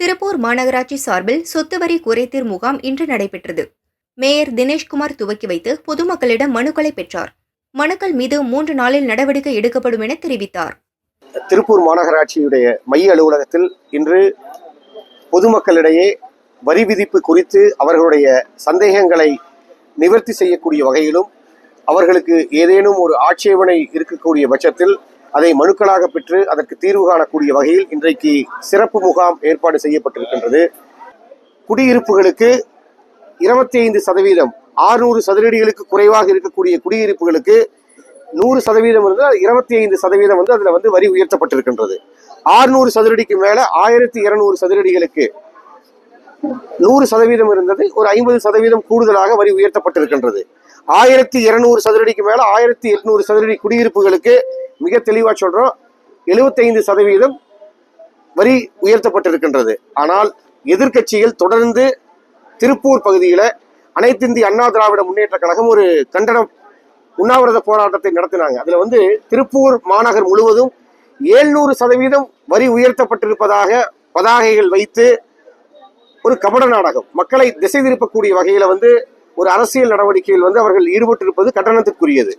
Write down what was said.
திருப்பூர் மாநகராட்சி சார்பில் சொத்து வரி குறைத்தீர் முகாம் இன்று நடைபெற்றது. மேயர் தினேஷ்குமார் துவக்கி வைத்து பொதுமக்களிடம் மனுக்களை பெற்றார். மனுக்கள் மீது மூன்று நாளில் நடவடிக்கை எடுக்கப்படும் என தெரிவித்தார். திருப்பூர் மாநகராட்சியுடைய மைய அலுவலகத்தில் இன்று பொதுமக்களிடையே வரி விதிப்பு குறித்து அவர்களுடைய சந்தேகங்களை நிவர்த்தி செய்யக்கூடிய வகையிலும் அவர்களுக்கு ஏதேனும் ஒரு ஆட்சேபனை இருக்கக்கூடிய பட்சத்தில் அதை மனுக்களாக பெற்று அதற்கு தீர்வு காணக்கூடிய வகையில் இன்றைக்கு சிறப்பு முகாம் ஏற்பாடு செய்யப்பட்டிருக்கின்றது. குடியிருப்புகளுக்கு இருபத்தி ஐந்து சதவீதம் ஆறுநூறு சதுரடிகளுக்கு குறைவாக இருக்கக்கூடிய குடியிருப்புகளுக்கு நூறு சதவீதம் இருந்தால் இருபத்தி ஐந்து சதவீதம் வந்து அதில் வந்து வரி உயர்த்தப்பட்டிருக்கின்றது. ஆறுநூறு சதுரடிக்கு மேலே ஆயிரத்தி இருநூறு சதுரடிகளுக்கு நூறு சதவீதம் இருந்தது ஒரு ஐம்பது சதவீதம் கூடுதலாக வரி உயர்த்தப்பட்டிருக்கின்றது. ஆயிரத்தி இருநூறு சதுரடிக்கு மேல ஆயிரத்தி எட்நூறு சதுரடி குடியிருப்புகளுக்கு மிக தெளிவா சொல்றோம். எழுபத்தைந்து சதவீதம் வரி உயர்த்தப்பட்டிருக்கின்றது. ஆனால் எதிர்கட்சிகள் தொடர்ந்து திருப்பூர் பகுதியில அனைத்து இந்திய அண்ணா திராவிட முன்னேற்ற கழகம் ஒரு கண்டனம் உண்ணாவிரத போராட்டத்தை நடத்தினாங்க. அதுல வந்து திருப்பூர் மாநகர் முழுவதும் ஏழ்நூறு சதவீதம் வரி உயர்த்தப்பட்டிருப்பதாக பதாகைகள் வைத்து ஒரு கபட நாடகம். மக்களை திசை திருப்பக்கூடிய வகையில வந்து ஒரு அரசியல் நடவடிக்கையில் வந்து அவர்கள் ஈடுபட்டிருப்பது கண்டனத்திற்குரியது.